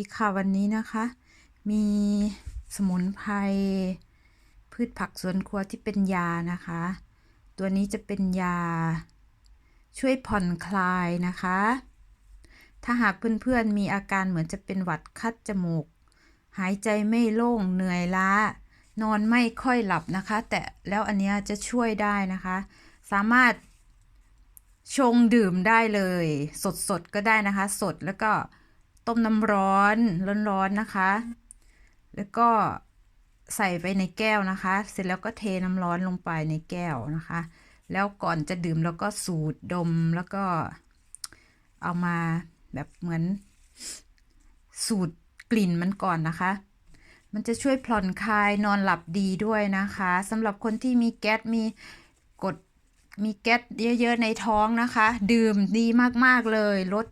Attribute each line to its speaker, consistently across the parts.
Speaker 1: ดีค่ะวันนี้นะคะ มีสมุนไพรพืชผักสวนครัวที่เป็นยานะคะ ตัวนี้จะเป็นยา ช่วยผ่อนคลายนะคะ ถ้าหากเพื่อนๆมีอาการเหมือนจะเป็นหวัดคัดจมูก หายใจไม่โล่งเหนื่อยล้า นอนไม่ค่อยหลับนะคะ แต่แล้วอันนี้จะช่วยได้นะคะ สามารถชงดื่มได้เลย สดๆก็ได้นะคะ สดแล้วก็ ต้มน้ำร้อนร้อนๆนะคะ แล้วก็ใส่ไปในแก้วนะคะ เสร็จแล้วก็เทน้ำร้อนลงไปในแก้วนะคะ แล้วก่อนจะดื่มแล้วก็สูดดมแล้วก็เอามาแบบเหมือนสูดกลิ่นมันก่อนนะคะ มันจะช่วยผ่อนคลายนอนหลับดีด้วยนะคะสำหรับคนที่มีแก๊สมีกดมีแก๊สเยอะๆในท้องนะคะ ดื่มดีมากๆเลยลด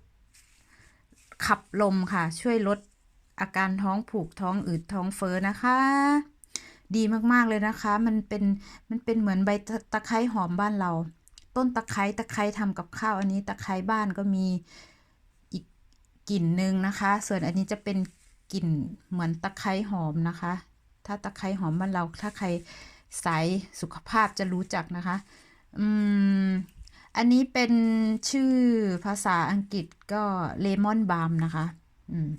Speaker 1: ขับลมค่ะ ช่วยลดอาการท้องผูกท้องอืดท้องเฟ้อนะคะ ดีมากๆเลยนะคะ มันเป็นมันเป็นเหมือนใบตะตะไคร้หอมบ้านเรา ต้นตะไคร้ตะไคร้ทำกับข้าวอันนี้ตะไคร้บ้านก็มีอีกกลิ่นหนึ่งนะคะ ส่วนอันนี้จะเป็นกลิ่นเหมือนตะไคร้หอมนะคะ ถ้าตะไคร้หอมบ้านเราถ้าใครสายสุขภาพจะรู้จักนะคะ อืม อันนี้เป็นชื่อภาษาอังกฤษก็เลมอนบา m นะคะอืม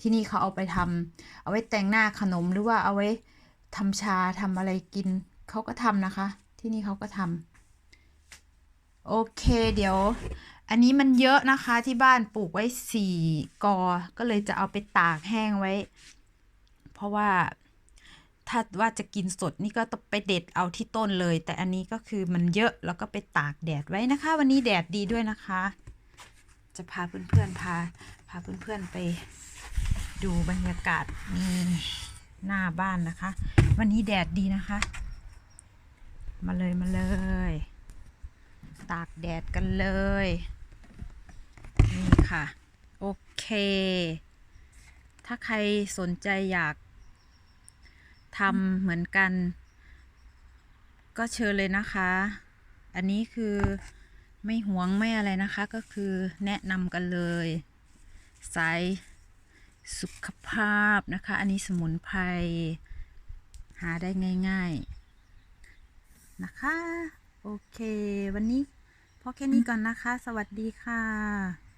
Speaker 1: ที่นี่เขาเอาไปทำเอาไว้แต่งหน้าขนมหรือว่าเอาไว้ทำชาทำอะไรกินเขาก็ทำนะคะ ที่นี่เขาก็ทำโอเคเดี๋ยว อันนี้มันเยอะนะคะที่บ้านปลูกไว้สี่กอ ก็เลยจะเอาไปตากแห้งไว้ เพราะว่า ถ้าว่าจะกินสดนี่ก็ต้องไปเด็ดเอาที่ต้นเลย แต่อันนี้ก็คือมันเยอะแล้วก็ไปตากแดดไว้นะคะ วันนี้แดดดีด้วยนะคะ จะพาเพื่อนๆพาพาเพื่อนๆไปดูบรรยากาศนี่หน้าบ้านนะคะ วันนี้แดดดีนะคะ มาเลยมาเลย ตากแดดกันเลย นี่ค่ะ โอเค ถ้าใครสนใจอยาก ทำเหมือนกัน ก็เชิญเลยนะคะ อันนี้คือไม่หวงไม่อะไรนะคะก็คือแนะนำกันเลยสายสุขภาพนะคะ อันนี้สมุนไพรหาได้ง่าย ๆนะคะ โอเค วันนี้พอแค่นี้ก่อนนะคะ สวัสดีค่ะ